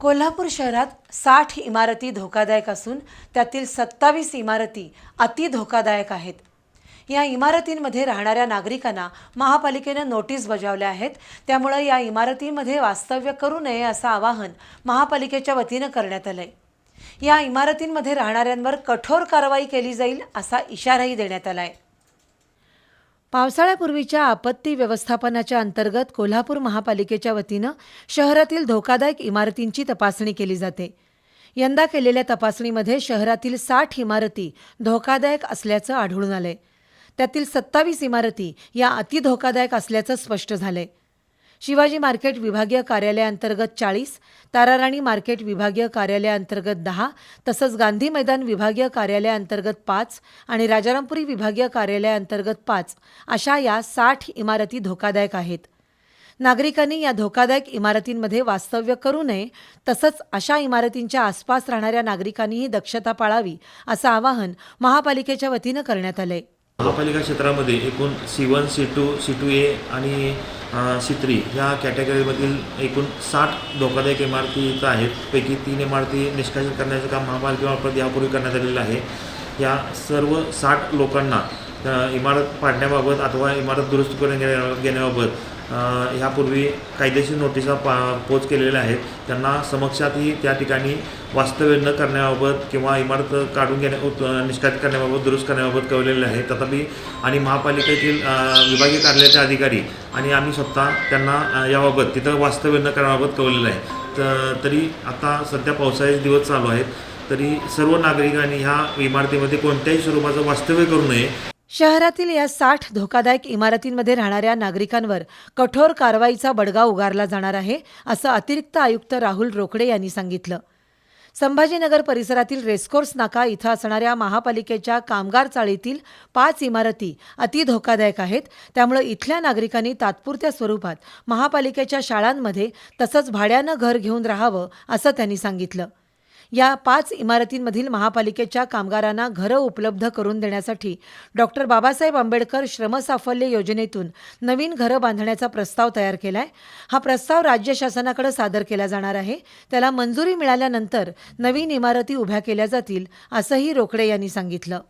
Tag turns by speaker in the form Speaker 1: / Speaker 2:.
Speaker 1: कोल्हापूर शहरात साठ इमारती धोकादायक असून त्यातील सत्तावीस इमारती अति धोकादायक आहेत. या इमारतींमध्ये राहणाऱ्या नागरिकांना महापालिकेनं नोटीस बजावल्या आहेत. त्यामुळे या इमारतींमध्ये वास्तव्य करू नये असं आवाहन महापालिकेच्या वतीनं करण्यात आलंय. या इमारतींमध्ये राहणाऱ्यांवर कठोर कारवाई केली जाईल असा इशाराही देण्यात आला आहे पावसाळ्यापूर्वीच्या आपत्ती व्यवस्थापनाच्या अंतर्गत कोल्हापूर महापालिकेच्या वतीनं शहरातील धोकादायक इमारतींची तपासणी केली जाते. यंदा केलेल्या तपासणीमध्ये शहरातील साठ इमारती धोकादायक असल्याचं आढळून आलंय. त्यातील सत्तावीस इमारती या अतिधोकादायक असल्याचं स्पष्ट झालंय. शिवाजी मार्केट विभागीय कार्यालयाअंतर्गत चाळीस ताराराणी मार्केट विभागीय कार्यालयाअंतर्गत दहा तसंच गांधी मैदान विभागीय कार्यालयाअंतर्गत पाच आणि राजारामपुरी विभागीय कार्यालयाअंतर्गत पाच अशा या साठ इमारती धोकादायक आहेत. नागरिकांनी या धोकादायक इमारतींमध्ये वास्तव्य करू नये तसंच अशा इमारतींच्या आसपास राहणाऱ्या नागरिकांनीही दक्षता पाळावी असं आवाहन महापालिकेच्या वतीनं करण्यात आलंय.
Speaker 2: महापालिका क्षेत्रामध्ये एकूण C one C two C two A आणि शित्री ह्या कॅटेगरीमधील एकूण साठ धोकादायक इमारती इथं आहेत. पैकी तीन इमारती निष्कासित करण्याचं काम महापालिकेमार्फत यापूर्वी करण्यात आलेलं आहे. या सर्व साठ लोकांना इमारत पाडण्याबाबत अथवा इमारत दुरुस्त करून घेण्या घेण्याबाबत ह्यापूर्वी कायदेशीर नोटिसा पा पोच केलेल्या आहेत. त्यांना समक्षातही त्या ठिकाणी वास्तव्य न करण्याबाबत किंवा इमारत काढून घेण्या उत- निष्कासित करण्याबाबत दुरुस्त करण्याबाबत कळवलेले आहे. तथापि आणि महापालिकेतील विभागीय कार्यालयाचे अधिकारी आणि आम्ही स्वतः त्यांना याबाबत तिथं वास्तव्य न करण्याबाबत कळवलेलं आहे. त तरी आता सध्या पावसाळ्याचे दिवस चालू आहेत. तरी सर्व नागरिकांनी ह्या इमारतीमध्ये कोणत्याही स्वरूपाचं वास्तव्य करू नये.
Speaker 1: शहरातील या साठ धोकादायक इमारतींमध्ये राहणाऱ्या नागरिकांवर कठोर कारवाईचा बडगा उगारला जाणार आहे असं अतिरिक्त आयुक्त राहुल रोकडे यांनी सांगितलं. संभाजीनगर परिसरातील रेस्कोर्स नाका इथं असणाऱ्या महापालिकेच्या कामगार चाळीतील पाच इमारती अति धोकादायक आहेत. त्यामुळे इथल्या नागरिकांनी तात्पुरत्या स्वरूपात महापालिकेच्या शाळांमध्ये तसंच भाड्यानं घर घेऊन राहावं असं त्यांनी सांगितलं. या पाच इमारतींमधील महापालिकेच्या कामगारांना घरं उपलब्ध करून देण्यासाठी डॉक्टर बाबासाहेब आंबेडकर श्रमसाफल्य योजनेतून नवीन घरं बांधण्याचा प्रस्ताव तयार केलाय. हा प्रस्ताव राज्य शासनाकडे सादर केला जाणार आहे. त्याला मंजुरी मिळाल्यानंतर नवीन इमारती उभ्या केल्या जातील असंही रोकडे यांनी सांगितलं.